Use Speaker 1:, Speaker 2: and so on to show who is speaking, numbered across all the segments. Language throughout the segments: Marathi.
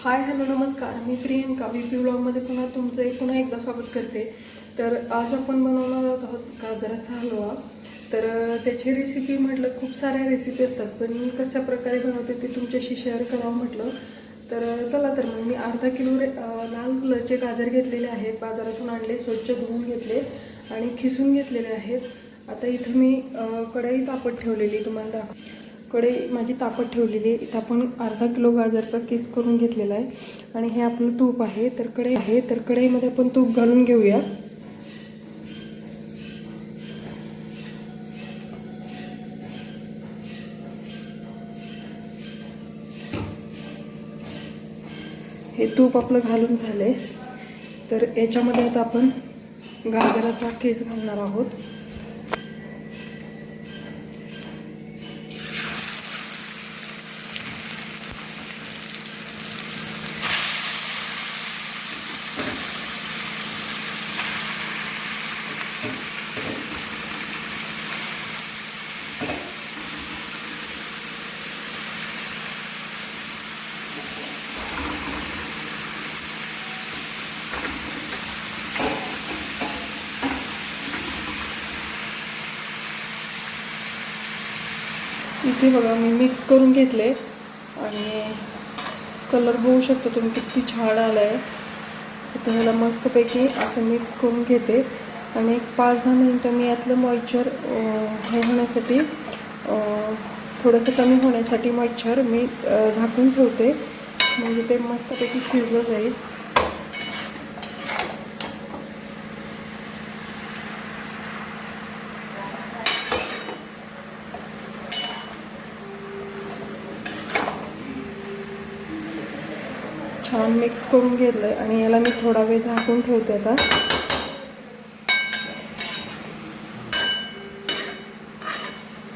Speaker 1: हाय हॅलो नमस्कार. मी प्रियंका. बी पी ब्लॉगमध्ये पुन्हा तुमचं एक- पुन्हा एकदा स्वागत करते. तर आज आपण बनवणार आहोत गाजराचा हलवा तर त्याची रेसिपी म्हटलं खूप साऱ्या रेसिपी असतात पण मी कशा प्रकारे बनवते ते तुमच्याशी शेअर करावं म्हटलं. तर चला तर मग मी अर्धा किलो रे लाल कलरचे गाजर घेतलेले आहेत. बाजारातून आणले स्वच्छ धुवून घेतले आणि खिसून घेतलेले आहेत. आता इथं मी कढई तापत ठेवलेली तुम्हाला दाखव कढई माझी तापत ठेवलेली आहे. इथं आपण अर्धा किलो गाजरचा केस करून घेतलेला आहे. आणि हे आपलं तूप आहे. तर कढई आहे. तर कढईमध्ये आपण तूप घालून घेऊया. हे तूप आपलं घालून झालंय. तर याच्यामध्ये आता आपण गाजराचा केस घालणार आहोत. इथे बघा मी मिक्स करून घेतले. आणि कलर बघू शकतो तुम्ही किती छान आला आहे आता ह्याला मस्तपैकी असं मिक्स करून घेते. आणि एक पाच दहा मिनटं मी यातलं मॉइश्चर हे होण्यासाठी थोडंसं कमी होण्यासाठी मॉइश्चर मी झाकून ठेवते. म्हणजे ते मस्तपैकी शिजलं जाईल. छान मिक्स करून घेतलं आहे आणि याला मी थोडा वेळ झाकून ठेवते आता.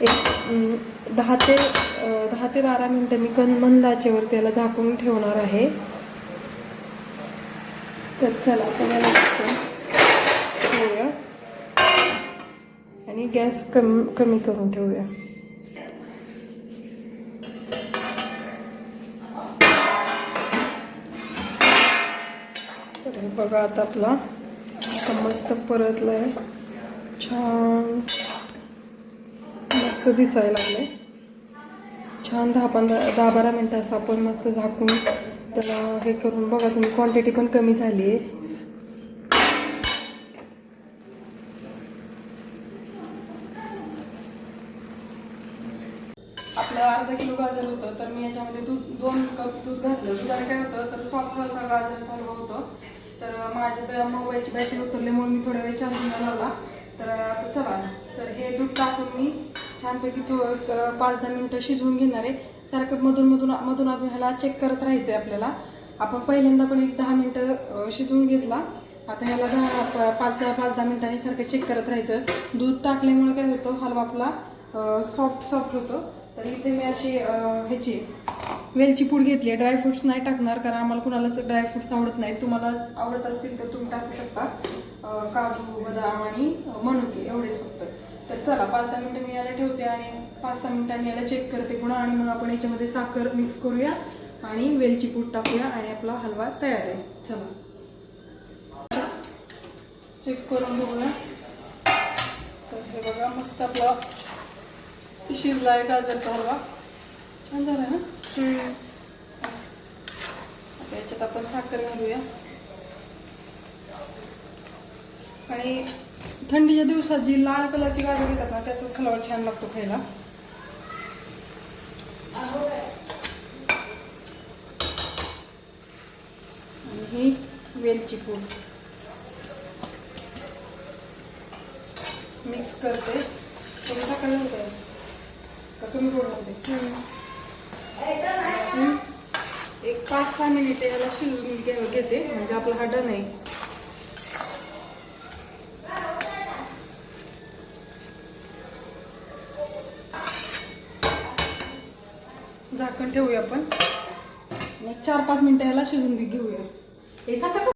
Speaker 1: एक दहा ते दहा ते बारा मिनटं मी कण आचेवर त्याला झाकून ठेवणार आहे. तर चला आपण याला ठेवूया. आणि गॅस कमी कमी करून ठेवूया. बघा आता आपला. आता मस्त परतलं आहे छान. मस्त दिसायला लागले छान दहा पंधरा दहा बारा मिनटं असं आपण मस्त झाकून त्याला हे करून बघा तुम्ही क्वांटिटी पण कमी झाली आहे आपलं अर्धा किलो गाजर होतं तर मी याच्यामध्ये दूध दोन कप दूध घातलं. दुधाला काय होतं तर सॉफ्ट असा गाजर चालू होतं. तर माझ्या तर मोबाईलची बॅटरी उतरल्यामुळे मी थोड्या वेळ चार्जिंगला लावला. तर आता चला. तर हे दूध टाकून मी छानपैकी थो पाच दहा मिनटं शिजवून घेणार आहे. सारखं मधून मधून मधून अधून ह्याला चेक करत राहायचं आहे आपल्याला. आपण पहिल्यांदा पण एक दहा मिनटं शिजवून घेतला. आता ह्याला दहा पाच दहा पाच दहा मिनटांनी सारखं चेक करत राहायचं. दूध टाकल्यामुळे काय होतं हलवा आपला सॉफ्ट सॉफ्ट होतो. तर इथे मी अशी ह्याची वेलची पूड घेतली आहे. ड्रायफ्रुट्स नाही टाकणार कारण आम्हाला कुणालाच ड्रायफ्रुट्स आवडत नाही. तुम्हाला आवडत असतील तर तुम्ही टाकू शकता. काजू बदाम आणि मनुके एवढेच फक्त. तर चला पाच दहा मिनटं मी याला ठेवते आणि पाच सहा मिनिटांनी याला चेक करते पुन्हा आणि मग आपण याच्यामध्ये साखर मिक्स करूया आणि वेलची पूड टाकूया आणि आपला हलवा तयार आहे. चला. चेक करून बघूया. तर हे बघा मस्त आपला शिजला आहे गाजरचा हलवा. छान झाला ना? आता याच्यात आपण साखर घालूया. आणि थंडीच्या दिवसात जी लाल कलरची गाजर येतात ना त्याचाच हलवा छान लागतो खायला. आणि ही वेलची पूड. मिक्स करते. तुम्ही सकाळी घालते. का तुम्ही गोड होते एक पाच सहा मिनिटे याला शिजून घेते म्हणजे आपला हा डन आहे. झाकण ठेवूया आपण. चार पाच मिनिटं याला शिजून घेऊया. हे साखर